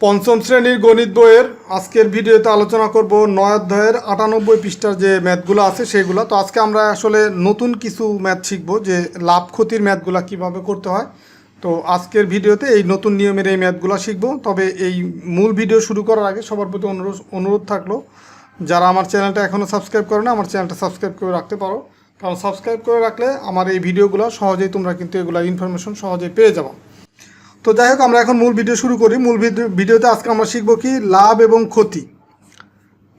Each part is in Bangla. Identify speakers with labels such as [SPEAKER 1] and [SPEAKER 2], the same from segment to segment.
[SPEAKER 1] পঞ্চম শ্রেণির গণিত বইয়ের আজকের ভিডিওতে আলোচনা করব নয় অধ্যায়ের আটানব্বই পৃষ্ঠার যে ম্যাথগুলো আছে সেগুলো। তো আজকে আমরা আসলে নতুন কিছু ম্যাথ শিখব যে লাভ ক্ষতির ম্যাথগুলো কীভাবে করতে হয়। তো আজকের ভিডিওতে এই নতুন নিয়মের এই ম্যাথগুলো শিখব। তবে এই মূল ভিডিও শুরু করার আগে সবার প্রতি অনুরোধ অনুরোধ থাকল, যারা আমার চ্যানেলটা এখনও সাবস্ক্রাইব করে না, আমার চ্যানেলটা সাবস্ক্রাইব করে রাখতে পারো। কারণ সাবস্ক্রাইব করে রাখলে আমার এই ভিডিওগুলো সহজেই তোমরা কিন্তু এগুলো ইনফরমেশন সহজেই পেয়ে যাব। তো যাই হোক, আমরা এখন মূল ভিডিও শুরু করি। মূল ভিডিও ভিডিওতে আজকে আমরা শিখব কি লাভ এবং ক্ষতি।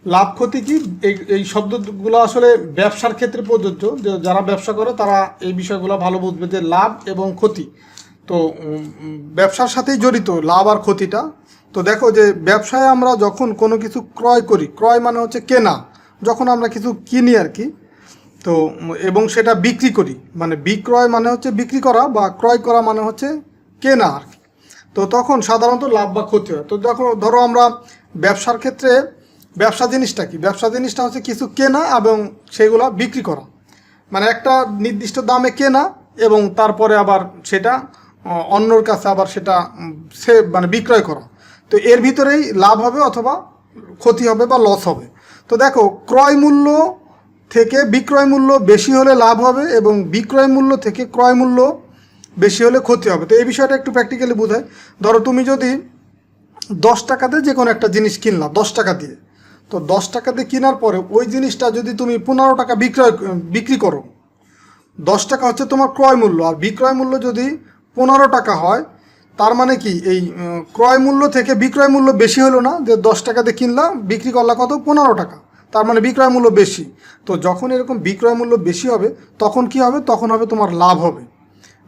[SPEAKER 1] লাভ, ক্ষতি কি? এই এই শব্দগুলো আসলে ব্যবসার ক্ষেত্রে প্রযোজ্য। যারা ব্যবসা করে, তারা এই বিষয়গুলো ভালো বুঝবে যে লাভ এবং ক্ষতি। তো ব্যবসার সাথেই জড়িত লাভ আর ক্ষতিটা। তো দেখো যে ব্যবসায় আমরা যখন কোনো কিছু ক্রয় করি, ক্রয় মানে হচ্ছে কেনা। যখন আমরা কিছু কিনি আর কি, তো, এবং সেটা বিক্রি করি। মানে বিক্রয় মানে হচ্ছে বিক্রি করা বা ক্রয় করা মানে হচ্ছে কেনা আর তো তখন সাধারণত লাভ বা ক্ষতি হয়। তো দেখো ধরো আমরা ব্যবসার ক্ষেত্রে, ব্যবসা জিনিসটা কি? ব্যবসা জিনিসটা হচ্ছে কিছু কেনা এবং সেগুলা বিক্রি করা। মানে একটা নির্দিষ্ট দামে কেনা এবং তারপরে আবার সেটা অন্যর কাছে আবার সেটা সে মানে বিক্রয় করা। তো এর ভিতরেই লাভ হবে অথবা ক্ষতি হবে বা লস হবে। তো দেখো, ক্রয় মূল্য থেকে বিক্রয় মূল্য বেশি হলে লাভ হবে এবং বিক্রয় মূল্য থেকে ক্রয় মূল্য বেশি হলে ক্ষতি হবে। তো এই বিষয়টা একটু প্র্যাকটিক্যালি বোঝায় ধরো তুমি যদি দশ টাকাতে যে কোনো একটা জিনিস কিনলা, দশ টাকা দিয়ে। তো দশ টাকা দিয়ে কেনার পরে ওই জিনিসটা যদি তুমি পনেরো টাকা বিক্রয়, বিক্রি করো, দশ টাকা হচ্ছে তোমার ক্রয় মূল্য। আর বিক্রয় মূল্য যদি পনেরো টাকা হয়, তার মানে কি? এই ক্রয় মূল্য থেকে বিক্রয় মূল্য বেশি হলো না, যে দশ টাকাতে কিনলাম বিক্রি করলা কত? পনেরো টাকা। তার মানে বিক্রয় মূল্য বেশি। তো যখন এরকম বিক্রয় মূল্য বেশি হবে, তখন কি হবে? তখন হবে তোমার লাভ হবে।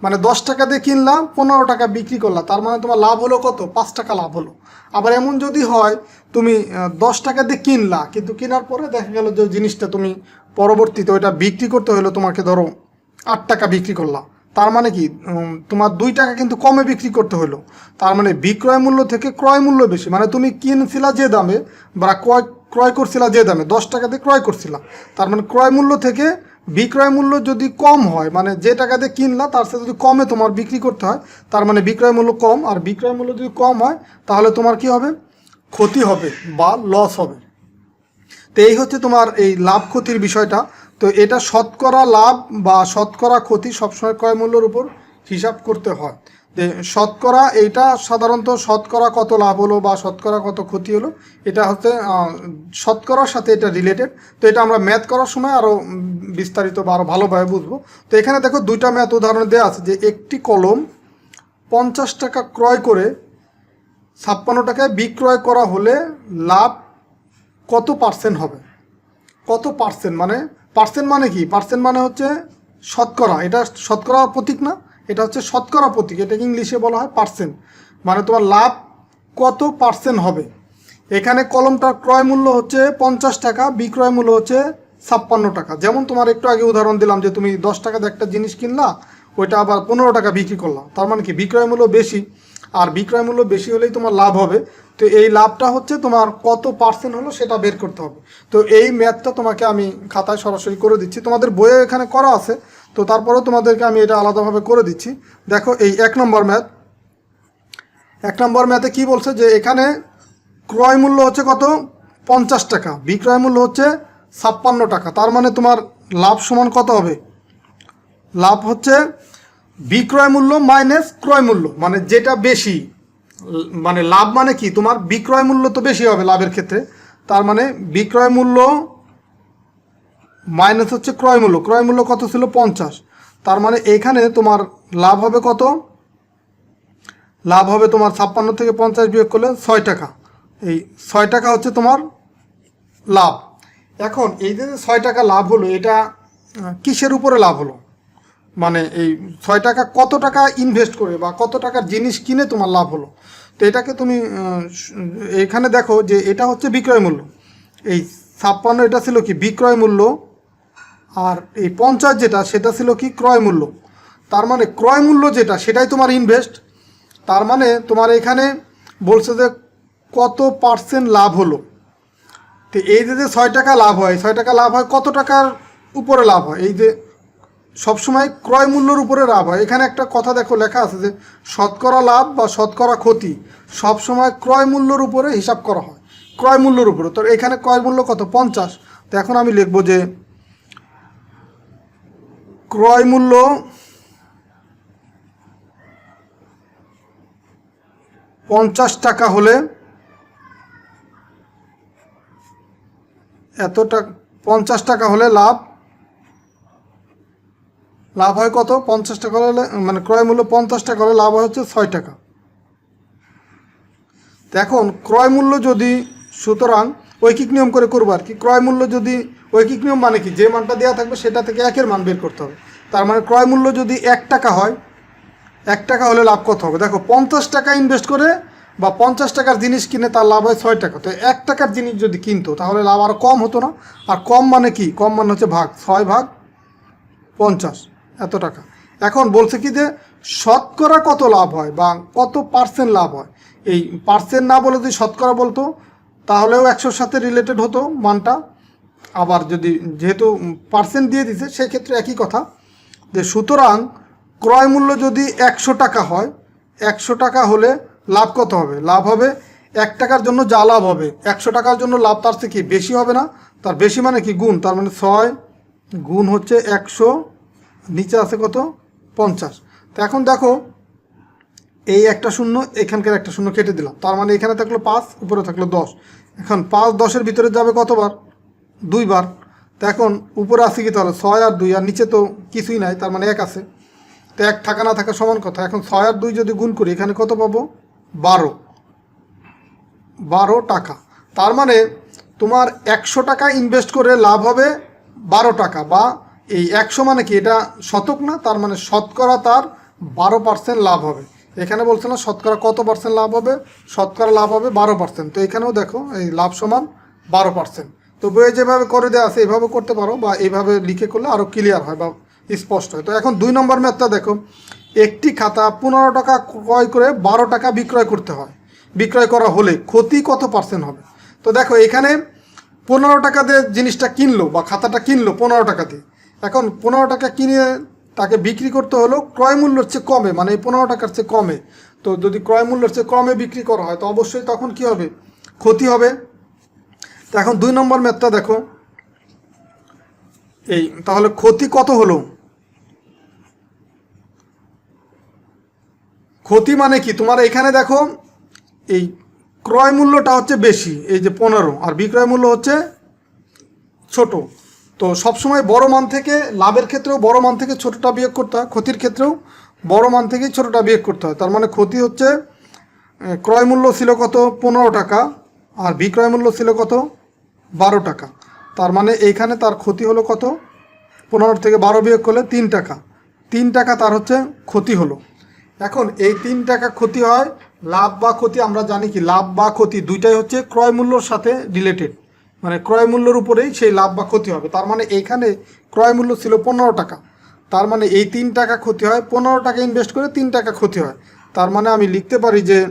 [SPEAKER 1] মানে দশ টাকা দিয়ে কিনলাম, পনেরো টাকা বিক্রি করলাম। তার মানে তোমার লাভ হলো কত? পাঁচ টাকা লাভ হলো। আবার এমন যদি হয়, তুমি দশ টাকা দিয়ে কিনলা, কিন্তু কেনার পরে দেখা গেল যে জিনিসটা তুমি পরবর্তীতে ওইটা বিক্রি করতে হলো তোমাকে ধরো আট টাকা বিক্রি করলা। তার মানে কি? তোমার দুই টাকা কিন্তু কমে বিক্রি করতে হলো তার মানে বিক্রয় মূল্য থেকে ক্রয় মূল্য বেশি। মানে তুমি কিনছিলা যে দামে বা ক্রয় ক্রয় করছিলা যে দামে, দশ টাকা দিয়ে ক্রয় করছিলা। তার মানে ক্রয় মূল্য থেকে বিক্রয় মূল্য যদি কম হয় মানে যে টাকা দিয়ে কিনলা, তার সাথে যদি কমে তোমার বিক্রি করতে হয়, তার মানে বিক্রয় মূল্য কম। আর বিক্রয় মূল্য যদি কম হয়, তাহলে তোমার কি হবে? ক্ষতি হবে বা লস হবে। তো এই হচ্ছে তোমার এই লাভ ক্ষতির বিষয়টা। তো এটা শতকরা লাভ বা শতকরা ক্ষতি সবসময় ক্রয় মূল্যের উপর হিসাব করতে হয়। শতকরা এইটা সাধারণত শতকরা কত লাভ হলো বা শতকরা কত ক্ষতি হলো, এটা হচ্ছে শতকরার সাথে এটা রিলেটেড তো এটা আমরা ম্যাথ করার সময় আরও বিস্তারিত বা আরও ভালোভাবে বুঝব। তো এখানে দেখো দুইটা ম্যাথ উদাহরণ দেওয়া আছে যে একটি কলম পঞ্চাশ টাকা ক্রয় করে ছাপ্পান্ন টাকায় বিক্রয় করা হলে লাভ কত পার্সেন্ট হবে? কত পার্সেন্ট মানে পার্সেন্ট মানে কি? পার্সেন্ট মানে হচ্ছে শতকরা। এটা শতকরা প্রতীক না। এটা হচ্ছে শতকরা প্রতীক, এটাকে ইংলিশে বলা হয় পার্সেন্ট মানে তোমার লাভ কত পার্সেন্ট হবে? এখানে কলমটার ক্রয় মূল্য হচ্ছে পঞ্চাশ টাকা, বিক্রয় মূল্য হচ্ছে ছাপ্পান্ন টাকা। যেমন তোমার একটু আগে উদাহরণ দিলাম যে তুমি দশ টাকাতে একটা জিনিস কিনলা, ওইটা আবার পনেরো টাকা বিক্রি করলা। তার মানে কি? বিক্রয় মূল্য বেশি, আর বিক্রয় মূল্য বেশি হলেই তোমার লাভ হবে। তো এই লাভটা হচ্ছে তোমার কত পার্সেন্ট হলো সেটা বের করতে হবে। তো এই ম্যাথটা তোমাকে আমি খাতায় সরাসরি করে দিচ্ছি। তোমাদের বইয়ে এখানে করা আছে। তো তারপরেও তোমাদেরকে আমি এটা আলাদাভাবে করে দিচ্ছি। দেখো এই এক নম্বর ম্যাথ। এক নম্বর ম্যাথে কি বলছে যে এখানে ক্রয় মূল্য হচ্ছে কত? পঞ্চাশ টাকা। বিক্রয় মূল্য হচ্ছে ছাপ্পান্ন টাকা। তার মানে তোমার লাভ সমান কত হবে? লাভ হচ্ছে বিক্রয় মূল্য মাইনাস ক্রয় মূল্য। মানে যেটা বেশি মানে লাভ মানে কি? তোমার বিক্রয় মূল্য তো বেশি হবে লাভের ক্ষেত্রে। তার মানে বিক্রয় মূল্য মাইনাস হচ্ছে ক্রয় মূল্য। ক্রয় মূল্য কত ছিল? পঞ্চাশ। তার মানে এখানে তোমার লাভ হবে কত? লাভ হবে তোমার ছাপ্পান্ন থেকে পঞ্চাশ বিয়োগ করলে ছয় টাকা। এই ছয় টাকা হচ্ছে তোমার লাভ। এখন এই যে ছয় টাকা লাভ হলো, এটা কিসের উপরে লাভ হলো? মানে এই ছয় টাকা কত টাকা ইনভেস্ট করে বা কত টাকার জিনিস কিনে তোমার লাভ হলো? তো এটাকে তুমি এখানে দেখো যে এটা হচ্ছে বিক্রয় মূল্য। এই ছাপ্পান্ন এটা ছিল কি? বিক্রয় মূল্য আর এই পঞ্চাশ যেটা, সেটা ছিল কি? ক্রয় মূল্য। তার মানে ক্রয় মূল্য যেটা, সেটাই তোমার ইনভেস্ট তার মানে তোমার এখানে বলছে যে কত পার্সেন্ট লাভ হলো। তো এই যে যে ছয় টাকা লাভ হয়, ছয় টাকা লাভ হয়, কত টাকার উপরে লাভ হয়? এই যে সবসময় ক্রয় মূল্যের উপরে লাভ হয়। এখানে একটা কথা দেখো, লেখা আছে যে শতকরা লাভ বা শতকরা ক্ষতি সবসময় ক্রয় মূল্যের উপরে হিসাব করা হয়। ক্রয় মূল্যের উপরে। তো এখানে ক্রয় মূল্য কত? পঞ্চাশ। তো এখন আমি লিখব যে ক্রয় মূল্য পঞ্চাশ টাকা হলে এত টাকা, পঞ্চাশ টাকা হলে লাভ লাভ হয় কত? পঞ্চাশ টাকা হলে মানে ক্রয় মূল্য পঞ্চাশ টাকা হলে লাভ হচ্ছে ছয় টাকা। এখন ক্রয় মূল্য যদি, সুতরাং ঐকিক নিয়ম করে করব আর কি। ক্রয় মূল্য যদি, ঐকিক নিয়ম মানে কি? যে মানটা দেওয়া থাকবে সেটা থেকে একের মান বের করতে হবে। তার মানে ক্রয় মূল্য যদি এক টাকা হয়, এক টাকা হলে লাভ কত হবে? দেখো, পঞ্চাশ টাকা ইনভেস্ট করে বা পঞ্চাশ টাকার জিনিস কিনে তার লাভ হয় ছয় টাকা। তো এক টাকার জিনিস যদি কিনতো, তাহলে লাভ আরও কম হতো না। আর কম মানে কি? কম মানে হচ্ছে ভাগ, ছয় ভাগ পঞ্চাশ। এত টাকা। এখন বলছে কি যে, শতকরা কত লাভ হয় বা কত পার্সেন্ট লাভ হয়? এই পার্সেন্ট না বলে যদি শতকরা বলতো, তাহলেও একশোর সাথে রিলেটেড হতো মানটা। আবার যদি যেহেতু পার্সেন্ট দিয়ে দিছে, সেক্ষেত্রে একই কথা। যে সুতরাং ক্রয় মূল্য যদি একশো টাকা হয়, একশো টাকা হলে লাভ কত হবে? লাভ হবে এক টাকার জন্য যা লাভ হবে। একশো টাকার জন্য লাভ তার থেকে বেশি হবে না? তার বেশি মানে কি? গুণ। তার মানে ছয় গুণ হচ্ছে একশো, নিচে আছে কত? পঞ্চাশ। তো এখন দেখো, এই একটা শূন্য, এখানকার একটা শূন্য কেটে দিলাম। তার মানে এখানে থাকল পাঁচ, উপরে থাকল দশ। এখন পাঁচ, দশের ভিতরে যাবে কতবার? দুইবার। তো এখন উপরে আছে কি তাহলে ছয় আর দুই, আর নিচে তো কিছুই নাই, তার মানে এক আছে। তো এক থাকা না থাকা সমান কথা। এখন ছয় আর দুই যদি গুণ করি, এখানে কত পাবো? বারো। বারো টাকা। তার মানে তোমার একশো টাকা ইনভেস্ট করে লাভ হবে বারো টাকা, বা এই একশো মানে কি, এটা শতক না? তার মানে শতকরা তার বারো পার্সেন্ট লাভ হবে। এখানে বলছে না, শতকরা কত পার্সেন্ট লাভ হবে? শতকরা লাভ হবে বারো পার্সেন্ট তো এখানেও দেখো, এই লাভ সমান বারো পার্সেন্ট তো বইয়ে যেভাবে করে দেওয়া আছে এইভাবে করতে পারো বা এইভাবে লিখে করলে আরও ক্লিয়ার হয় বা স্পষ্ট হয়। তো এখন দুই নম্বর ম্যাথটা দেখো। একটি খাতা পনেরো টাকা ক্রয় করে বারো টাকা বিক্রয় করতে হয়। বিক্রয় করা হলে ক্ষতি কত পার্সেন্ট হবে? তো দেখো, এখানে পনেরো টাকা দিয়ে জিনিসটা কিনলো বা খাতাটা কিনলো পনেরো টাকা দিয়ে। এখন পনেরো টাকা কিনে তাকে বিক্রি করতে হলো, ক্রয় মূল্যের চেয়ে কমে মানে এই পনেরো টাকার চেয়ে কমে। তো যদি ক্রয় মূল্যের চেয়ে কমে বিক্রি করা হয়, তো অবশ্যই তখন কি হবে? ক্ষতি হবে। তো এখন দুই নম্বর ম্যাথটা দেখো। এই, তাহলে ক্ষতি কত হলো? ক্ষতি মানে কি? তোমার এখানে দেখো, এই ক্রয় মূল্যটা হচ্ছে বেশি, এই যে পনেরো, আর বিক্রয় মূল্য হচ্ছে ছোট। তো সবসময় বড় মান থেকে লাভের ক্ষেত্রেও বড় মান থেকে ছোটটা বিয়োগ করতে হয়, ক্ষতির ক্ষেত্রেও বড় মান থেকেই ছোটটা বিয়োগ করতে হয়। তার মানে ক্ষতি হচ্ছে ক্রয় মূল্য ছিল কত? পনেরো টাকা, আর বিক্রয় মূল্য ছিল কত? বারো টাকা। তার মানে এইখানে তার ক্ষতি হলো কত? পনেরো থেকে বারো বিয়োগ করলে তিন টাকা। তিন টাকা তার হচ্ছে ক্ষতি হলো। এখন এই তিন টাকা ক্ষতি হয় লাভ বা ক্ষতি, আমরা জানি কি লাভ বা ক্ষতি দুইটাই হচ্ছে ক্রয় মূল্যর সাথে রিলেটেড মানে ক্রয় মূল্যর উপরেই সেই লাভ বা ক্ষতি হবে। তার মানে এইখানে ক্রয় মূল্য ছিল পনেরো টাকা। তার মানে এই তিন টাকা ক্ষতি হয়, পনেরো টাকা ইনভেস্ট করে তিন টাকা ক্ষতি হয়। তার মানে আমি লিখতে পারি যে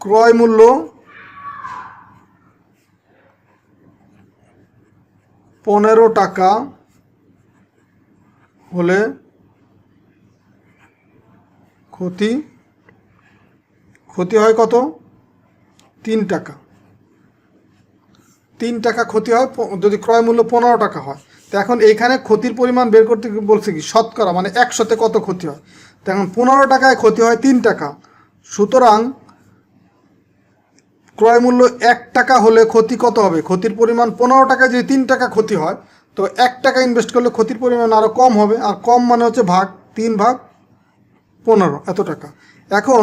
[SPEAKER 1] ক্রয় মূল্য পনেরো টাকা হলে ক্ষতি ক্ষতি হয় কত? তিন টাকা। তিন টাকা ক্ষতি হয় যদি ক্রয় মূল্য পনেরো টাকা হয়। তো এখন এইখানে ক্ষতির পরিমাণ বের করতে বলছে কি? শতকরা মানে একশোতে কত ক্ষতি হয়? তো এখন পনেরো টাকায় ক্ষতি হয় তিন টাকা। সুতরাং ক্রয় মূল্য এক টাকা হলে ক্ষতি কত হবে? ক্ষতির পরিমাণ পনেরো টাকায় যদি তিন টাকা ক্ষতি হয়, তো এক টাকা ইনভেস্ট করলে ক্ষতির পরিমাণ আরও কম হবে। আর কম মানে হচ্ছে ভাগ, তিন ভাগ পনেরো, এত টাকা। এখন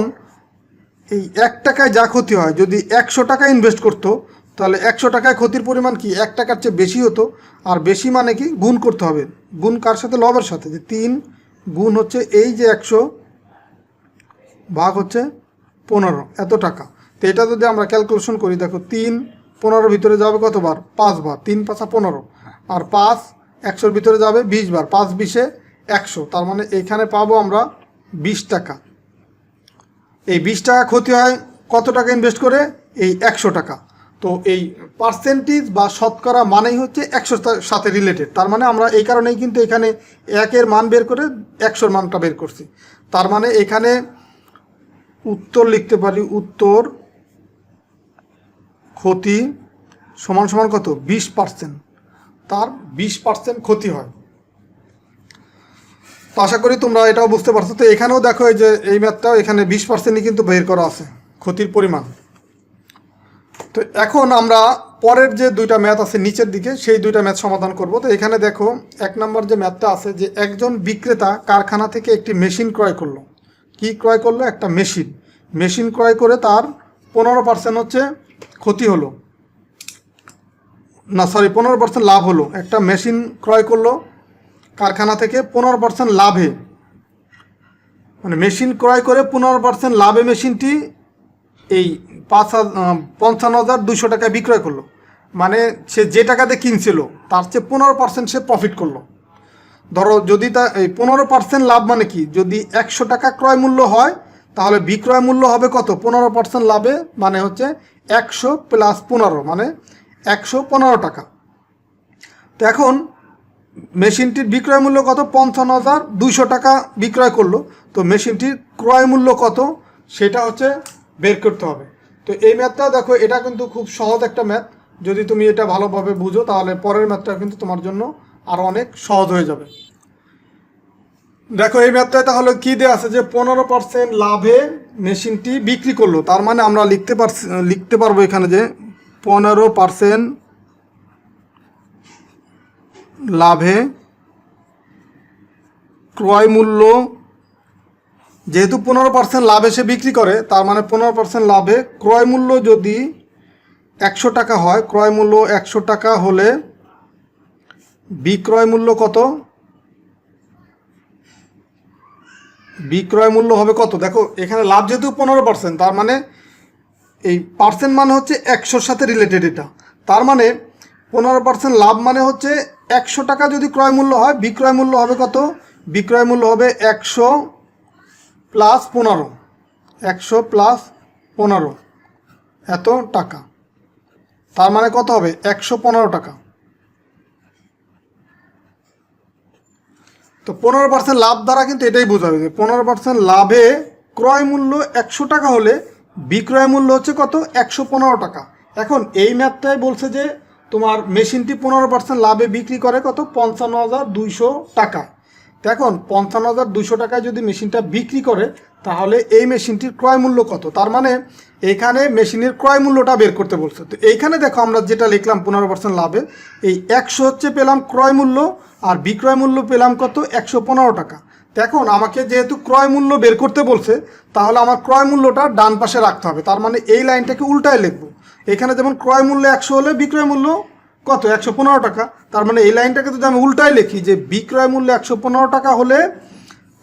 [SPEAKER 1] এই এক টাকায় যা ক্ষতি হয়, যদি একশো টাকা ইনভেস্ট করতো, তাহলে একশো টাকায় ক্ষতির পরিমাণ কি? এক টাকার চেয়ে বেশি হতো। আর বেশি মানে কি? গুণ করতে হবে। গুণ কার সাথে? লবের সাথে। যে তিন গুণ হচ্ছে এই যে একশো, ভাগ হচ্ছে পনেরো, এত টাকা। তো এটা যদি আমরা ক্যালকুলেশন করি, দেখো তিন পনেরোর ভিতরে যাবে কতবার? পাঁচবার। তিন পাঁচা পনেরো। আর পাঁচ একশোর ভিতরে যাবে বিশ বার পাঁচ বিশে একশো। তার মানে এখানে পাবো আমরা বিশ টাকা। এই বিশ টাকা ক্ষতি হয় কত টাকা ইনভেস্ট করে? এই একশো টাকা। তো এই পার্সেন্টেজ বা শতকরা মানেই হচ্ছে একশোর সাথে রিলেটেড তার মানে আমরা এই কারণেই কিন্তু এখানে একের মান বের করে একশোর মানটা বের করছি। তার মানে এখানে উত্তর লিখতে পারি, উত্তর ক্ষতি সমান সমান কত? বিশ পার্সেন্ট তার বিশ পার্সেন্ট ক্ষতি হয়। তো আশা করি তোমরা এটাও বুঝতে পারছ। তো এখানেও দেখো এই যে, এই ম্যাথটাও এখানে বিশ পার্সেন্টই কিন্তু বের করা আছে, ক্ষতির পরিমাণ। তো এখন আমরা পরের যে দুইটা ম্যাথ আছে নিচের দিকে, সেই দুইটা ম্যাথ সমাধান করব। তো এখানে দেখো, এক নম্বর যে ম্যাথটা আছে যে একজন বিক্রেতা কারখানা থেকে একটি মেশিন ক্রয় করল। কি ক্রয় করল? একটা মেশিন। মেশিন ক্রয় করে তার পনেরো পার্সেন্ট হচ্ছে ক্ষতি হলো। না সরি পনেরো পার্সেন্ট লাভ হলো। একটা মেশিন ক্রয় করল, কারখানা থেকে পনেরো পার্সেন্ট লাভে। মানে মেশিন ক্রয় করে পনেরো পার্সেন্ট লাভে মেশিনটি এই পাঁচ পঞ্চান্ন হাজার দুশো টাকায় বিক্রয় করল। মানে সে যে টাকাতে কিনছিল, তার চেয়ে পনেরো পার্সেন্ট সে প্রফিট করল। ধরো, যদি তা, এই পনেরো পার্সেন্ট লাভ মানে কি? যদি একশো টাকা ক্রয় মূল্য হয়, তাহলে বিক্রয় মূল্য হবে কত? পনেরো পার্সেন্ট লাভে মানে হচ্ছে একশো প্লাস পনেরো মানে একশো পনেরো টাকা। তো এখন মেশিনটির বিক্রয় মূল্য কত? পঞ্চান্ন হাজার দুইশো টাকা বিক্রয় করল। তো মেশিনটির ক্রয় মূল্য কত? সেটা হচ্ছে বের করতে হবে। তো এই ম্যাথটা দেখো, এটা কিন্তু খুব সহজ একটা ম্যাথ। যদি তুমি এটা ভালোভাবে বুঝো, তাহলে পরের ম্যাথটা কিন্তু তোমার জন্য আরও অনেক সহজ হয়ে যাবে। দেখো, এই ম্যাথটায় তাহলে কি দেওয়া আছে যে পনেরো পার্সেন্ট লাভে মেশিনটি বিক্রি করল। তার মানে আমরা লিখতে পারছি, লিখতে পারব এখানে যে পনেরো পার্সেন্ট লাভে ক্রয় মূল্য। যেহেতু পনেরো পার্সেন্ট লাভে সে বিক্রি করে, তার মানে পনেরো পার্সেন্ট লাভে ক্রয় মূল্য যদি একশো টাকা হয়, ক্রয় মূল্য একশো টাকা হলে বিক্রয় মূল্য কত? বিক্রয় মূল্য হবে কত? দেখো, এখানে লাভ যেহেতু পনেরো পার্সেন্ট তার মানে এই পার্সেন্ট মানে হচ্ছে একশোর সাথে রিলেটেড এটা। তার মানে পনেরো পার্সেন্ট লাভ মানে হচ্ছে একশো টাকা যদি ক্রয় মূল্য হয়, বিক্রয় মূল্য হবে কত? বিক্রয় মূল্য হবে একশো প্লাস পনেরো। একশো প্লাস পনেরো। এত টাকা। তার মানে কত হবে? একশো পনেরো টাকা। তো পনেরো পার্সেন্ট লাভ দ্বারা কিন্তু এটাই বোঝাবে যে পনেরো পার্সেন্ট লাভে ক্রয় মূল্য একশো টাকা হলে বিক্রয় মূল্য হচ্ছে কত? একশো পনেরো টাকা। এখন এই ম্যাথটাই বলছে যে তোমার মেশিনটি পনেরো পার্সেন্ট লাভে বিক্রি করে কত? পঞ্চান্ন হাজার দুইশো টাকা। দেখুন পঞ্চান্ন হাজার দুশো টাকায় যদি মেশিনটা বিক্রি করে, তাহলে এই মেশিনটির ক্রয় মূল্য কত? তার মানে এখানে মেশিনের ক্রয় মূল্যটা বের করতে বলছে। তো এইখানে দেখো আমরা যেটা লিখলাম পনেরো পার্সেন্ট লাভে, এই একশো হচ্ছে পেলাম ক্রয় মূল্য আর বিক্রয় মূল্য পেলাম কত? একশো পনেরো টাকা। দেখুন আমাকে যেহেতু ক্রয় মূল্য বের করতে বলছে, তাহলে আমার ক্রয় মূল্যটা ডান পাশে রাখতে হবে। তার মানে এই লাইনটাকে উল্টায় লিখব। এখানে যেমন ক্রয় মূল্য একশো হলে বিক্রয় মূল্য কত? একশো পনেরো টাকা। তার মানে এই লাইনটাকে যদি আমি উল্টায় লিখি যে বিক্রয় মূল্য একশো পনেরো টাকা হলে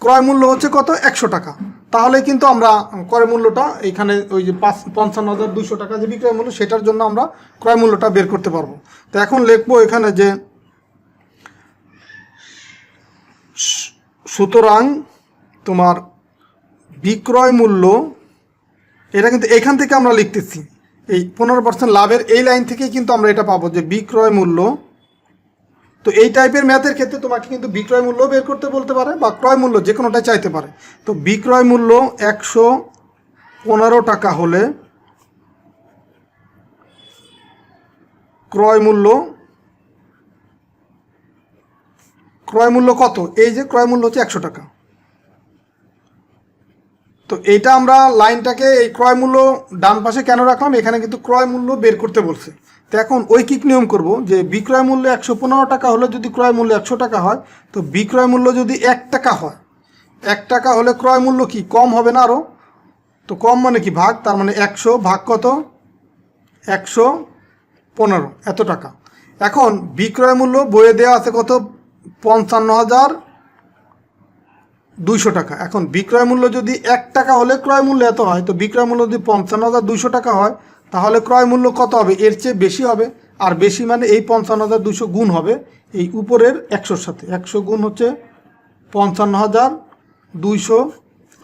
[SPEAKER 1] ক্রয় মূল্য হচ্ছে কত? একশো টাকা। তাহলে কিন্তু আমরা ক্রয় মূল্যটা এখানে ওই যে পাঁচ, পঞ্চান্ন হাজার দুশো টাকা যে বিক্রয় মূল্য, সেটার জন্য আমরা ক্রয় মূল্যটা বের করতে পারব। তো এখন লিখব এখানে যে সু- সুতরাং তোমার বিক্রয় মূল্য, এটা কিন্তু এখান থেকে আমরা লিখতেছি। এই পনেরো পার্সেন্ট লাভের এই লাইন থেকেই কিন্তু আমরা এটা পাবো যে বিক্রয় মূল্য। তো এই টাইপের ম্যাথের ক্ষেত্রে তোমাকে কিন্তু বিক্রয় মূল্য বের করতে বলতে পারে বা ক্রয় মূল্য যে কোনোটাই চাইতে পারে। তো বিক্রয় মূল্য একশো পনেরো টাকা হলে ক্রয় মূল্য ক্রয় মূল্য কত? এই যে ক্রয় মূল্য হচ্ছে একশো টাকা। তো এইটা আমরা লাইনটাকে এই ক্রয় মূল্য ডান পাশে কেন রাখলাম? এখানে কিন্তু ক্রয় মূল্য বের করতে বলছে। তো এখন ঐকিক নিয়ম করব? যে বিক্রয় মূল্য একশো পনেরো টাকা হলে যদি ক্রয় মূল্য একশো টাকা হয়, তো বিক্রয় মূল্য যদি এক টাকা হয়, এক টাকা হলে ক্রয় মূল্য কি? কম হবে না আরও তো কম মানে কি ভাগ? তার মানে একশো ভাগ কত? একশো পনেরো। এত টাকা। এখন বিক্রয় মূল্য বইয়ে দেওয়া আছে কত? পঞ্চান্ন হাজার দুইশো টাকা। এখন বিক্রয় মূল্য যদি এক টাকা হলে ক্রয় মূল্য এত হয়, তো বিক্রয় মূল্য যদি পঞ্চান্ন হাজার দুইশো টাকা হয়, তাহলে ক্রয় মূল্য কত হবে? এর চেয়ে বেশি হবে। আর বেশি মানে এই পঞ্চান্ন হাজার দুশো গুণ হবে এই উপরের একশোর সাথে। একশো গুণ হচ্ছে পঞ্চান্ন হাজার দুইশো,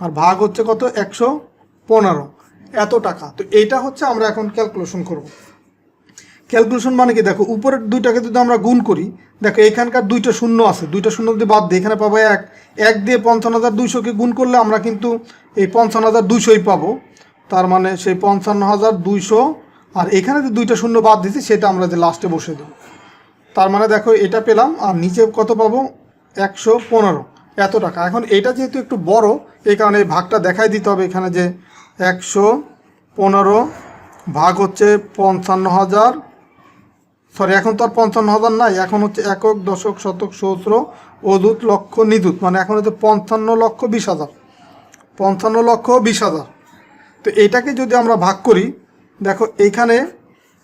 [SPEAKER 1] আর ভাগ হচ্ছে কত? একশো পনেরো। এত টাকা। তো এইটা হচ্ছে আমরা এখন ক্যালকুলেশন করব। ক্যালকুলেশন মানে কি? দেখো, উপরের দুইটাকে যদি আমরা গুণ করি, দেখো এখানকার দুইটা শূন্য আছে। দুইটা শূন্য যদি বাদ দিই, এখানে পাবো এক। এক দিয়ে পঞ্চান্ন হাজার দুইশোকে গুণ করলে আমরা কিন্তু এই পঞ্চান্ন হাজার দুইশোই পাবো। তার মানে সেই পঞ্চান্ন হাজার দুইশো, আর এখানে যে দুইটা শূন্য বাদ দিছি সেটা আমরা যে লাস্টে বসে দেবো। তার মানে দেখো, এটা পেলাম, আর নিচে কত পাবো? একশো পনেরো। এত টাকা। এখন এটা যেহেতু একটু বড়, এই কারণে এই ভাগটা দেখাই দিতে হবে এখানে যে একশো পনেরো ভাগ হচ্ছে পঞ্চান্ন হাজার সরি এখন তো আর পঞ্চান্ন হাজার নাই, এখন হচ্ছে একক, দশক, শতক, সহস্র অদূত লক্ষ, নিযুত মানে এখন হচ্ছে পঞ্চান্ন লক্ষ, বিশ হাজার। পঞ্চান্ন লক্ষ, বিশ হাজার। তো এটাকে যদি আমরা ভাগ করি, দেখো এইখানে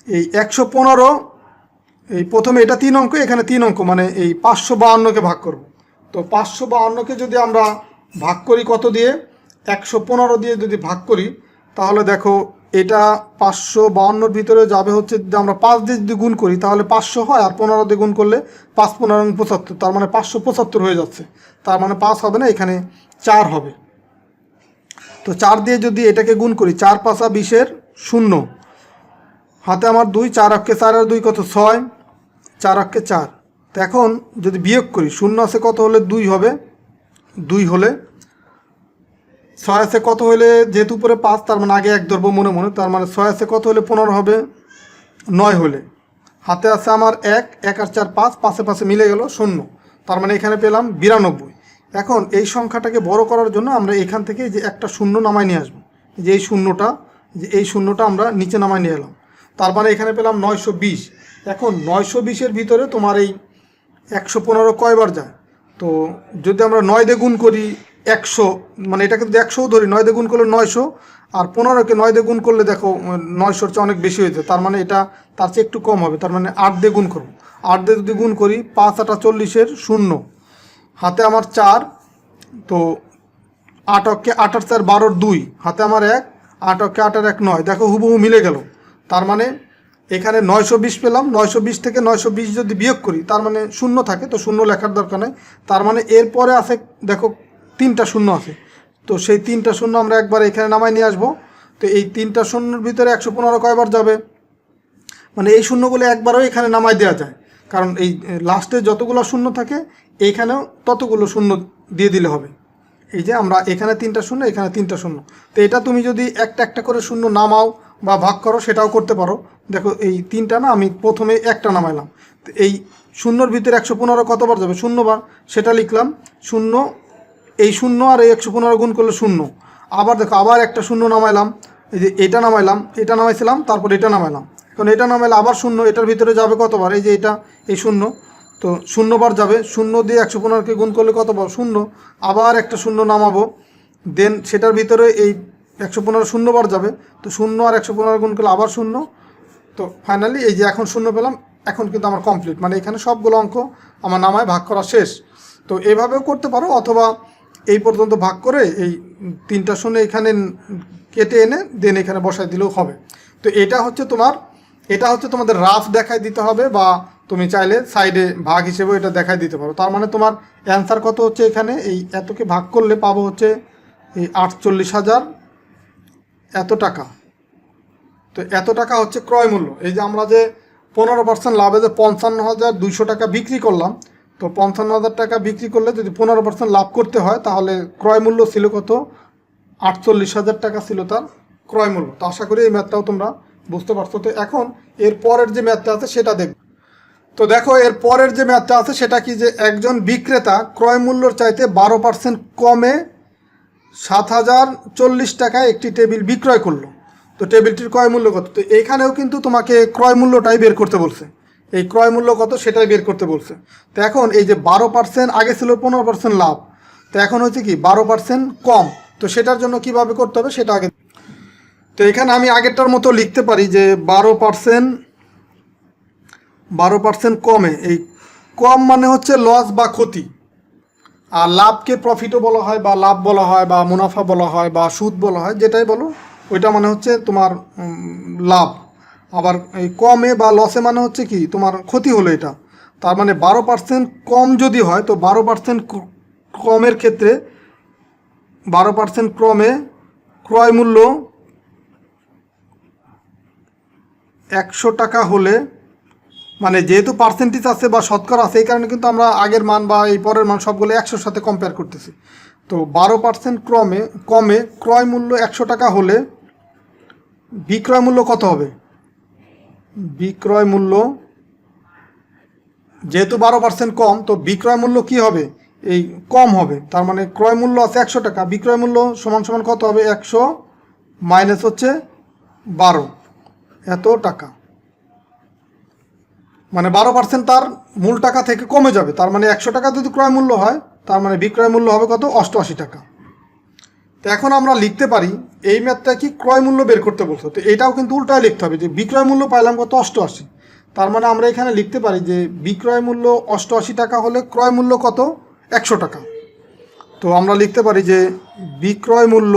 [SPEAKER 1] এই একশো পনেরো, এই প্রথমে এটা তিন অঙ্ক, এখানে তিন অঙ্ক মানে এই পাঁচশো বাহান্নকে ভাগ করব। তো পাঁচশো বাহান্নকে যদি আমরা ভাগ করি কত দিয়ে? একশো পনেরো দিয়ে যদি ভাগ করি, তাহলে দেখো এটা পাঁচশো বাহান্নর ভিতরে যাবে হচ্ছে যে আমরা পাঁচ দিয়ে যদি গুণ করি, তাহলে পাঁচশো হয় আর পনেরো দিয়ে গুণ করলে পাঁচ পনেরো পঁচাত্তর, তার মানে পাঁচশো পঁচাত্তর হয়ে যাচ্ছে। তার মানে পাঁচ হবে না, এখানে চার হবে। তো চার দিয়ে যদি এটাকে গুণ করি, চার পাঁচা বিশের শূন্য। হাতে আমার দুই, চার অক্ষে চার আর দুই কত? ছয়। চার অক্ষে চার। তো এখন যদি বিয়োগ করি, শূন্য আছে কত হলে দুই হবে? দুই হলে ছয় কত হলে যেহেতু উপরে পাঁচ, তার মানে আগে এক ধরবো মনে মনে, তার মানে ছয় কত হলে পনেরো হবে? নয় হলে হাতে আছে আমার এক এক আর চার পাঁচ পাশে পাশে মিলে গেল শূন্য। তার মানে এখানে পেলাম বিরানব্বই। এখন এই সংখ্যাটাকে বড় করার জন্য আমরা এখান থেকে যে একটা শূন্য নামায় নিয়ে আসব। যে এই শূন্যটা, যে এই শূন্যটা আমরা নিচে নামায় নিয়ে এলাম। তার মানে এখানে পেলাম নয়শো বিশ। এখন নয়শো বিশের ভিতরে তোমার এই একশো পনেরো কয়বার যায়? তো যদি আমরা নয় দিয়ে গুণ করি একশো মানে এটাকে যদি একশোও ধরি নয় দিয়ে গুণ করলে নয়শো, আর পনেরোকে নয় দিয়ে গুণ করলে দেখো নয়শোর চেয়ে অনেক বেশি হয়েছে তার মানে এটা, তার চেয়ে একটু কম হবে। তার মানে আট দিয়ে গুণ করব। আট দিয়ে যদি গুণ করি, পাঁচ আটা চল্লিশের শূন্য। হাতে আমার চার, তো আট অক্ষে আট আর চার বারোর দুই। হাতে আমার এক আট অক্ষে আট আর এক নয়। দেখো হুবহু মিলে গেল। তার মানে এখানে নয়শো বিশ পেলাম। নয়শো বিশ থেকে নয়শো বিশ যদি বিয়োগ করি, তার মানে শূন্য থাকে, তো শূন্য লেখার দরকার নেই। তার মানে এরপরে আছে দেখো তিনটা শূন্য আছে। তো সেই তিনটা শূন্য আমরা একবার এখানে নামায় নিয়ে আসব। তো এই তিনটা শূন্যর ভিতরে একশো পনেরো কয়বার যাবে? মানে এই শূন্যগুলো একবারও এখানে নামাই দেওয়া যায়। কারণ এই লাস্টে যতগুলো শূন্য থাকে, এইখানেও ততগুলো শূন্য দিয়ে দিলে হবে। এই যে আমরা এখানে তিনটা শূন্য, এখানে তিনটা শূন্য। তো এটা তুমি যদি একটা একটা করে শূন্য নামাও বা ভাগ করো, সেটাও করতে পারো। দেখো এই তিনটা না, আমি প্রথমে একটা নামাইলাম। তো এই শূন্যর ভিতরে একশো পনেরো কতবার যাবে? শূন্যবার। সেটা লিখলাম। শূন্য এই শূন্য আর এই একশো পনেরো গুণ করলে শূন্য। আবার দেখো, আবার একটা শূন্য নামাইলাম, এই যে এটা নামাইলাম, এটা নামাইছিলাম, তারপর এটা নামাইলাম। এখন এটা নামাইলে আবার শূন্য, এটার ভিতরে যাবে কতবার? এই যে এটা, এই শূন্য। তো শূন্যবার যাবে, শূন্য দিয়ে একশো পনেরোকে গুণ করলে কতবার? শূন্য। আবার একটা শূন্য নামাবো, দেন সেটার ভিতরে এই একশো পনেরো শূন্যবার যাবে। তো শূন্য আর একশো পনেরো গুণ করলে আবার শূন্য। তো ফাইনালি এই যে এখন শূন্য পেলাম, এখন কিন্তু আমার কমপ্লিট মানে এখানে সবগুলো অঙ্ক আমার নামায় ভাগ করা শেষ। তো এভাবেও করতে পারো, অথবা এই পর্যন্ত ভাগ করে এই তিনটা শূন্য এখানে কেটে এনে দেন এখানে বসাই দিলেও হবে। তো এটা হচ্ছে তোমার, এটা হচ্ছে তোমাদের রাফ দেখায় দিতে হবে বা তুমি চাইলে সাইডে ভাগ হিসেবেও এটা দেখায় দিতে পারো। তার মানে তোমার অ্যান্সার কত হচ্ছে এখানে? এই এতকে ভাগ করলে পাবো হচ্ছে এই আটচল্লিশ হাজার। এত টাকা। তো এত টাকা হচ্ছে ক্রয় মূল্য। এই যে আমরা যে পনেরো পার্সেন্ট লাভে যে পঞ্চান্ন হাজার দুইশো টাকা বিক্রি করলাম তো পঞ্চান্ন হাজার টাকা বিক্রি করলে যদি পনেরো পার্সেন্ট লাভ করতে হয়, তাহলে ক্রয় মূল্য ছিল কত? আটচল্লিশ হাজার টাকা ছিল তার ক্রয় মূল্য। তো আশা করি এই ম্যাথটাও তোমরা বুঝতে পারছ। তো এখন এর পরের যে ম্যাথটা আছে, সেটা দেখবে। তো দেখো, এর পরের যে ম্যাথটা আছে, সেটা কি যে একজন বিক্রেতা ক্রয় মূল্যর চাইতে বারো পার্সেন্ট কমে সাত হাজার চল্লিশ টাকায় একটি টেবিল বিক্রয় করল। তো টেবিলটির ক্রয় মূল্য কত? তো এখানেও কিন্তু তোমাকে ক্রয় মূল্যটাই বের করতে বলছে। এই ক্রয় মূল্য কত সেটাই বের করতে বলছে। তো এখন এই যে বারো পার্সেন্ট আগে ছিল পনেরো পার্সেন্ট লাভ, তো এখন হচ্ছে কি বারো পার্সেন্ট কম। তো সেটার জন্য কীভাবে করতে হবে সেটা আগে তো এখানে আমি আগেরটার মতো লিখতে পারি যে বারো পার্সেন্ট বারো পার্সেন্ট কমে। এই কম মানে হচ্ছে লস বা ক্ষতি। আর লাভকে প্রফিটও বলা হয় বা লাভ বলা হয় বা মুনাফা বলা হয় বা সুদ বলা হয়, যেটাই বলো, ওইটা মানে হচ্ছে তোমার লাভ। আবার এই কমে বা লসে মানে হচ্ছে কি, তোমার ক্ষতি হলো এটা। তার মানে বারো পার্সেন্ট কম যদি হয়, তো বারো পার্সেন্ট কমের ক্ষেত্রে বারো পার্সেন্ট ক্রমে ক্রয় মূল্য একশো টাকা হলে মানে যেহেতু পার্সেন্টেজ আছে বা শতকরা আছে এই কারণে কিন্তু আমরা আগের মান বা এই পরের মান সবগুলো একশোর সাথে কম্পেয়ার করতেছি। তো বারো পার্সেন্ট ক্রমে, কমে ক্রয় মূল্য একশো টাকা হলে বিক্রয় মূল্য কত হবে? বিক্রয় মূল্য, যেহেতু বারো পার্সেন্ট কম, তো বিক্রয় মূল্য কি হবে? এই কম হবে। তার মানে ক্রয় মূল্য আছে একশো টাকা, বিক্রয় মূল্য সমান সমান কত হবে? একশো মাইনাস হচ্ছে বারো। এত টাকা। মানে বারো পার্সেন্ট তার মূল টাকা থেকে কমে যাবে। তার মানে একশো টাকা যদি ক্রয় মূল্য হয়, তার মানে বিক্রয় মূল্য হবে কত? অষ্টআশি টাকা। তো এখন আমরা লিখতে পারি, এই ম্যাথটা কি ক্রয় মূল্য বের করতে বলছো? তো এটাও কিন্তু উল্টায় লিখতে হবে যে বিক্রয় মূল্য পাইলাম কত? অষ্টআশি। তার মানে আমরা এখানে লিখতে পারি যে বিক্রয় মূল্য অষ্টআশি টাকা হলে ক্রয় মূল্য কত? একশো টাকা। তো আমরা লিখতে পারি যে বিক্রয় মূল্য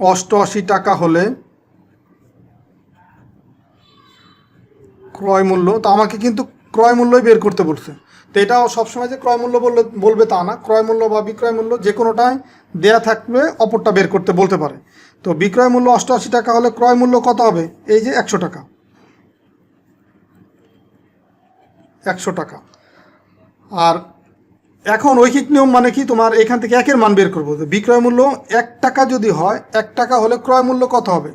[SPEAKER 1] অষ্টআশি টাকা হলে ক্রয় মূল্য, তো আমাকে কিন্তু ক্রয় মূল্যই বের করতে বলছে। তো এটাও সবসময় যে ক্রয় মূল্য বললে, বলবে তা না। ক্রয় মূল্য বা বিক্রয় মূল্য যে কোনোটাই দেয়া থাকবে, অপরটা বের করতে বলতে পারে। তো বিক্রয় মূল্য অষ্টআশি টাকা হলে ক্রয় মূল্য কত হবে? এই যে একশো টাকা। একশো টাকা। আর এখন ঐকিক নিয়ম মানে কি? তোমার এখান থেকে একের মান বের করব। বিক্রয় মূল্য এক টাকা যদি হয়, এক টাকা হলে ক্রয় মূল্য কত হবে?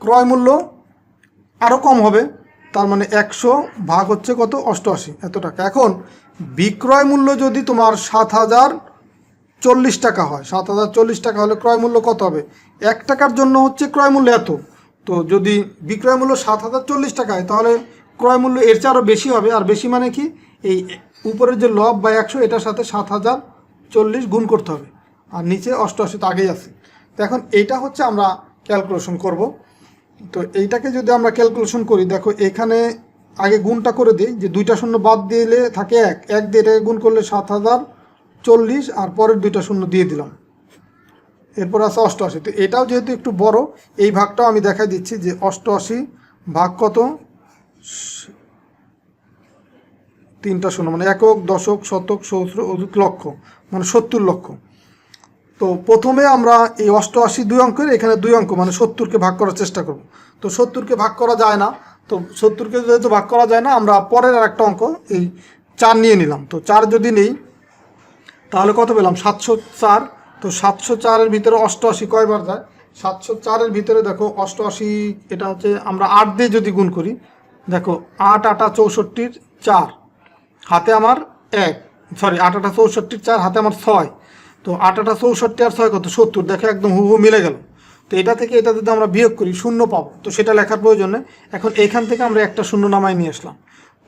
[SPEAKER 1] ক্রয় মূল্য আরও কম হবে। তার মানে একশো ভাগ হচ্ছে কত? অষ্টআশি। এত টাকা। এখন বিক্রয় মূল্য যদি তোমার সাত হাজার চল্লিশ টাকা হয়, সাত হাজার চল্লিশ টাকা হলে ক্রয় মূল্য কত হবে? এক টাকার জন্য হচ্ছে ক্রয় মূল্য এত। তো যদি বিক্রয় মূল্য সাত হাজার চল্লিশ টাকা হয়, তাহলে ক্রয় মূল্য এর চেয়ে আরও বেশি হবে। আর বেশি মানে কি? এই উপরের যে লব বা একশো, এটার সাথে সাত হাজার চল্লিশ গুণ করতে হবে। আর নিচে অষ্টআশি, তো আগেই আছে। তো এখন এইটা হচ্ছে আমরা ক্যালকুলেশন করব। তো এইটাকে যদি আমরা ক্যালকুলেশন করি, দেখো এখানে আগে গুণটা করে দিই, যে দুইটা শূন্য বাদ দিলে থাকে এক। এক দিয়ে এটাকে গুণ করলে সাত হাজার চল্লিশ আর পরের দুইটা শূন্য দিয়ে দিলাম। এরপর আছে অষ্টআশি। তো এটাও যেহেতু একটু বড়, এই ভাগটাও আমি দেখাই দিচ্ছি যে অষ্টআশি ভাগ কত? তিনটা শূন্য মানে একক, দশক, শতক, সহস্র অযুত লক্ষ মানে সত্তর লক্ষ। তো প্রথমে আমরা এই অষ্টআশি দুই অঙ্কের, এখানে দুই অঙ্ক মানে সত্তরকে ভাগ করার চেষ্টা করব। তো সত্তরকে ভাগ করা যায় না তো সত্তরকে যেহেতু ভাগ করা যায় না, আমরা পরের আর একটা অঙ্ক, এই চার নিয়ে নিলাম। তো চার যদি নেই, তাহলে কত পেলাম? সাতশো চার। তো সাতশো চারের ভিতরে অষ্টআশি কয়বার যায়? সাতশো চারের ভিতরে দেখো, অষ্টআশি, এটা হচ্ছে আমরা আট দিয়ে যদি গুণ করি, দেখো, আট আটা চৌষট্টির চার, হাতে আমার এক সরি আট আটা চৌষট্টির চার, হাতে আমার ছয়। তো আট আটা চৌষট্টি আর ছয় কত? সত্তর। দেখো, একদম হুবহু মিলে গেল। এটা থেকে এটা যদি আমরা বিয়োগ করি, শূন্য পাবো। তো সেটা লেখার প্রয়োজন এখন এখান থেকে আমরা একটা শূন্য নামায় নিয়ে আসলাম।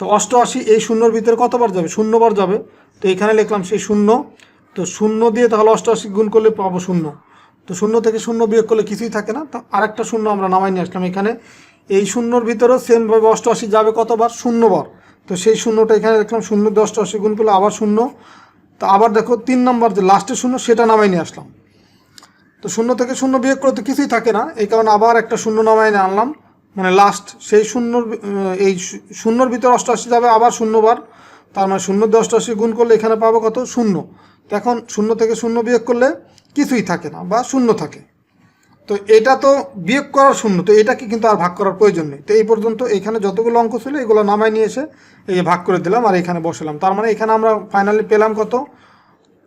[SPEAKER 1] তো অষ্টআশি, এই শূন্যর ভিতরে কতবার যাবে? শূন্যবার যাবে। তো এখানে লিখলাম সেই শূন্য। তো শূন্য দিয়ে তাহলে অষ্টআশি গুণ করলে পাবো শূন্য। তো শূন্য থেকে শূন্য বিয়োগ করলে কিছুই থাকে না। তো আরেকটা শূন্য আমরা নামাই নিয়ে আসলাম এখানে। এই শূন্যর ভিতরেও সেমভাবে অষ্টআশি যাবে কতবার? শূন্যবার। তো সেই শূন্যটা এখানে দেখলাম শূন্য দিয়ে অষ্টআশি গুণ করলে আবার শূন্য। তো আবার দেখো, তিন নম্বর যে লাস্টের শূন্য, সেটা নামাই নিয়ে আসলাম। তো শূন্য থেকে শূন্য বিয়োগ করলে তো কিছুই থাকে না। এই কারণে আবার একটা শূন্য নামাই নিয়ে আনলাম। মানে লাস্ট সেই শূন্যর এই শূন্যর ভিতরে অষ্টআশি যাবে, আবার শূন্যবার। তার মানে শূন্য দিয়ে অষ্টআশি গুণ করলে এখানে পাবো কত? শূন্য। তো এখন শূন্য থেকে শূন্য বিয়োগ করলে কিছুই থাকে না বা শূন্য থাকে। তো এটা তো বিয়োগ করার শূন্য, তো এটাকে কিন্তু আর ভাগ করার প্রয়োজন নেই। তো এই পর্যন্ত এখানে যতগুলো অঙ্ক ছিল, এগুলো নামায় নিয়ে এসে এই ভাগ করে দিলাম আর এখানে বসালাম। তার মানে এখানে আমরা ফাইনালি পেলাম কত?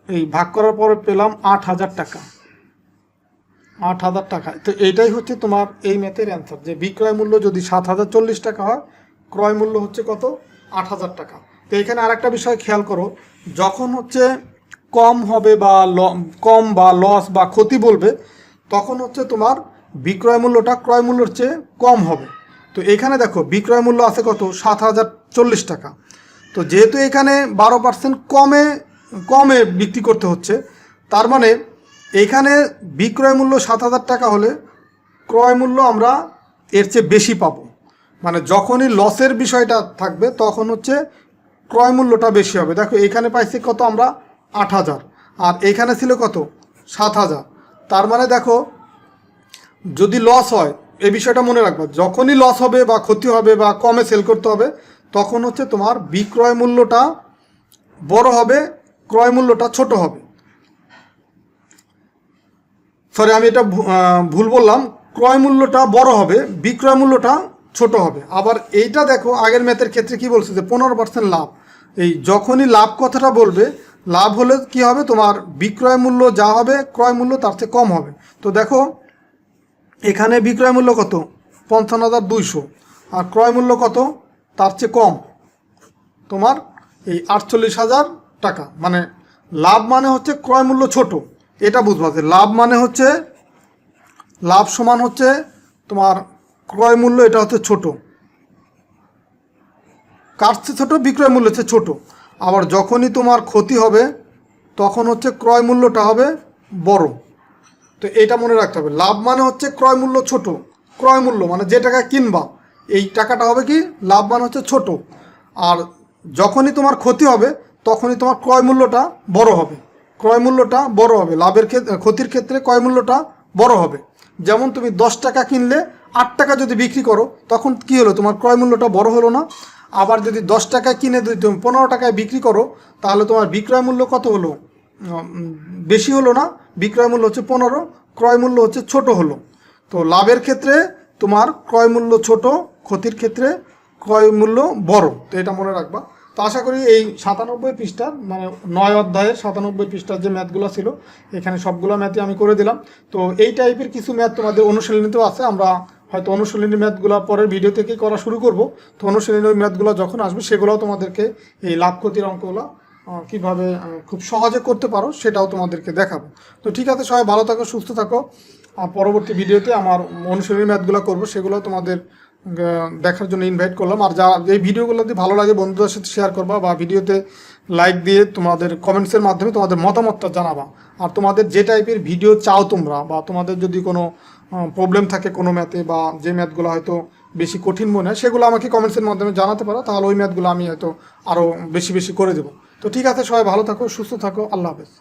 [SPEAKER 1] এই ভাগ করার পরে পেলাম আট হাজার টাকা। আট হাজার টাকা। তো এইটাই হচ্ছে তোমার এই ম্যাথের অ্যান্সার যে বিক্রয় মূল্য যদি সাত হাজার চল্লিশ টাকা হয়, ক্রয় মূল্য হচ্ছে কত? আট হাজার টাকা। তো এখানে আরেকটা বিষয় খেয়াল করো, যখন হচ্ছে কম হবে বা ল- কম বা লস বা ক্ষতি বলবে, তখন হচ্ছে তোমার বিক্রয় মূল্যটা ক্রয় মূল্যের চেয়ে কম হবে। তো এখানে দেখো, বিক্রয় মূল্য আছে কত? সাত হাজার চল্লিশ টাকা। তো যেহেতু এখানে বারো পার্সেন্ট কমে কমে বিক্রি করতে হচ্ছে, তার মানে এখানে বিক্রয় মূল্য সাত হাজার টাকা হলে ক্রয় মূল্য আমরা এর চেয়ে বেশি পাবো। মানে যখনই লসের বিষয়টা থাকবে তখন হচ্ছে ক্রয় মূল্যটা বেশি হবে। দেখো, এখানে পাইছি কত আমরা? আট হাজার। আর এখানে ছিল কত? সাত হাজার। তার মানে দেখো, যদি লস হয় এই বিষয়টা মনে রাখব, যখনই লস হবে বা ক্ষতি হবে বা কমে সেল করতে হবে, তখন হচ্ছে তোমার বিক্রয় মূল্যটা বড় হবে, ক্রয় মূল্যটা ছোট হবে। সরি আমি এটা ভুল বললাম। ক্রয় মূল্যটা বড় হবে, বিক্রয় মূল্যটা ছোট হবে। আবার এইটা দেখো, আগের ম্যাথের ক্ষেত্রে কি বলছে যে পনেরো পার্সেন্ট লাভ। এই যখনই লাভ কথাটা বলবে, লাভ হলে কি হবে? তোমার বিক্রয় মূল্য যা হবে, ক্রয় মূল্য তার চেয়ে কম হবে। তো দেখো, এখানে বিক্রয় মূল্য কত? পঞ্চান্ন হাজার দুইশো। আর ক্রয় মূল্য কত? তার চেয়ে কম। তোমার এই আটচল্লিশ হাজার টাকা। মানে লাভ মানে হচ্ছে ক্রয় মূল্য ছোট। এটা বুঝবা যে লাভ মানে হচ্ছে, লাভ সমান হচ্ছে তোমার ক্রয় মূল্য এটা হচ্ছে ছোট। চেয়ে ছোট? বিক্রয় মূল্য হচ্ছে ছোট। আবার যখনই তোমার ক্ষতি হবে, তখন হচ্ছে ক্রয় মূল্যটা হবে বড়। তো এটা মনে রাখতে হবে। লাভ মানে হচ্ছে ক্রয় মূল্য ছোট। ক্রয় মূল্য মানে যে টাকা কিনবা, এই টাকাটা হবে কি? লাভ মানে হচ্ছে ছোট। আর যখনই তোমার ক্ষতি হবে, তখনই তোমার ক্রয় মূল্যটা বড় হবে। ক্রয় মূল্যটা বড় হবে। লাভের ক্ষেত্রে ক্ষতির ক্ষেত্রে ক্রয় মূল্যটা বড় হবে। যেমন তুমি দশ টাকা কিনলে আট টাকা যদি বিক্রি করো, তখন কি হলো? তোমার ক্রয় মূল্যটা বড় হলো না। আবার যদি দশ টাকায় কিনে যদি তুমি পনেরো টাকায় বিক্রি করো, তাহলে তোমার বিক্রয় মূল্য কত হলো? বেশি হলো না। বিক্রয় মূল্য হচ্ছে পনেরো, ক্রয় মূল্য হচ্ছে ছোট হলো। তো লাভের ক্ষেত্রে তোমার ক্রয় মূল্য ছোট, ক্ষতির ক্ষেত্রে ক্রয় মূল্য বড়। তো এটা মনে রাখবা। তো আশা করি এই সাতানব্বই পৃষ্ঠার মানে নয় অধ্যায়ের সাতানব্বই পৃষ্ঠার যে ম্যাথগুলো ছিল, এখানে সবগুলো ম্যাথই আমি করে দিলাম। তো এই টাইপের কিছু ম্যাথ তোমাদের অনুশীলনীতেও আছে, আমরা হয়তো অনুশীলনী ম্যাথগুলো পরের ভিডিও থেকেই করা শুরু করব। তো অনুশীলনী ম্যাথগুলো যখন আসবে, সেগুলোও তোমাদেরকে এই লাভ ক্ষতির অঙ্কগুলো কীভাবে খুব সহজে করতে পারো, সেটাও তোমাদেরকে দেখাবো। তো ঠিক আছে, সবাই ভালো থাকো, সুস্থ থাকো। পরবর্তী ভিডিওতে আমার অনুশীলনী ম্যাথগুলো করব, সেগুলো তোমাদের দেখার জন্য ইনভাইট করলাম। আর যা, এই ভিডিওগুলো যদি ভালো লাগে, বন্ধুদের সাথে শেয়ার করবা বা ভিডিওতে লাইক দিয়ে তোমাদের কমেন্টসের মাধ্যমে তোমাদের মতামতটা জানাবা। আর তোমাদের যে টাইপের ভিডিও চাও তোমরা বা তোমাদের যদি কোনো প্রবলেম থাকে কোনো ম্যাথে বা যে ম্যাথগুলো হয়তো বেশি কঠিন মনে হয়, সেগুলো আমাকে কমেন্টসের মাধ্যমে জানাতে পারো। তাহলে ওই ম্যাথগুলো আমি হয়তো আরও বেশি বেশি করে দেবো। তো ঠিক আছে, সবাই ভালো থাকো, সুস্থ থাকো, আল্লাহ হাফেজ।